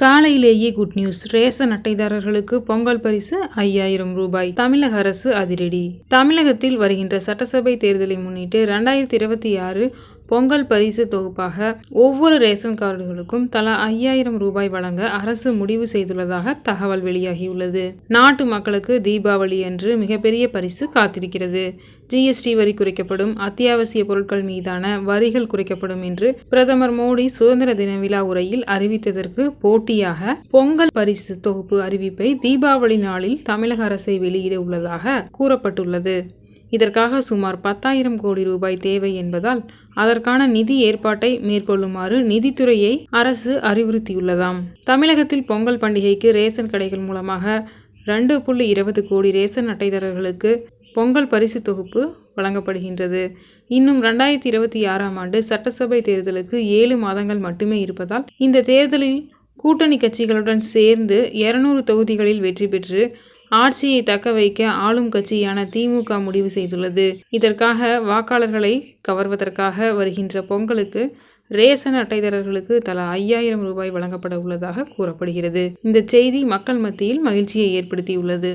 காலையிலேயே good news ration அட்டைதாரர்களுக்கு பொங்கல் பரிசு ஐயாயிரம் ரூபாய். தமிழக அரசு அதிரடி. தமிழகத்தில் வருகின்ற சட்டசபை தேர்தலை முன்னிட்டு இரண்டாயிரத்தி இருபத்தி ஆறு பொங்கல் பரிசு தொகுப்பாக ஒவ்வொரு ரேஷன் கார்டுகளுக்கும் தலா ஐயாயிரம் ரூபாய் வழங்க அரசு முடிவு செய்துள்ளதாக தகவல் வெளியாகியுள்ளது. நாட்டு மக்களுக்கு தீபாவளி அன்று மிகப்பெரிய பரிசு காத்திருக்கிறது. ஜிஎஸ்டி வரி குறைக்கப்படும் அத்தியாவசிய பொருட்கள் மீதான வரிகள் குறைக்கப்படும் என்று பிரதமர் மோடி சுதந்திர தின விழா உரையில் அறிவித்ததற்கு போட்டியாக பொங்கல் பரிசு தொகுப்பு அறிவிப்பை தீபாவளி நாளில் தமிழக அரசை வெளியிட உள்ளதாக கூறப்பட்டுள்ளது. இதற்காக சுமார் பத்தாயிரம் கோடி ரூபாய் தேவை என்பதால் அதற்கான நிதி ஏற்பாட்டை மேற்கொள்ளுமாறு நிதித்துறையை அரசு அறிவுறுத்தியுள்ளதாம். தமிழகத்தில் பொங்கல் பண்டிகைக்கு ரேஷன் கடைகள் மூலமாக ரெண்டு புள்ளி இருபது கோடி ரேஷன் அட்டைதாரர்களுக்கு பொங்கல் பரிசு தொகுப்பு வழங்கப்படுகின்றது. இன்னும் ரெண்டாயிரத்தி இருபத்தி ஆறாம் ஆண்டு சட்டசபை தேர்தலுக்கு ஏழு மாதங்கள் மட்டுமே இருப்பதால் இந்த தேர்தலில் கூட்டணி கட்சிகளுடன் சேர்ந்து இருநூறு தொகுதிகளில் வெற்றி பெற்று ஆட்சியை தக்க வைக்க ஆளும் கட்சியான திமுக முடிவு செய்துள்ளது. இதற்காக வாக்காளர்களை கவர்வதற்காக வருகின்ற பொங்கலுக்கு ரேசன் அட்டைதாரர்களுக்கு தலா ஐயாயிரம் ரூபாய் வழங்கப்பட உள்ளதாக கூறப்படுகிறது. இந்த செய்தி மக்கள் மத்தியில் மகிழ்ச்சியை ஏற்படுத்தியுள்ளது.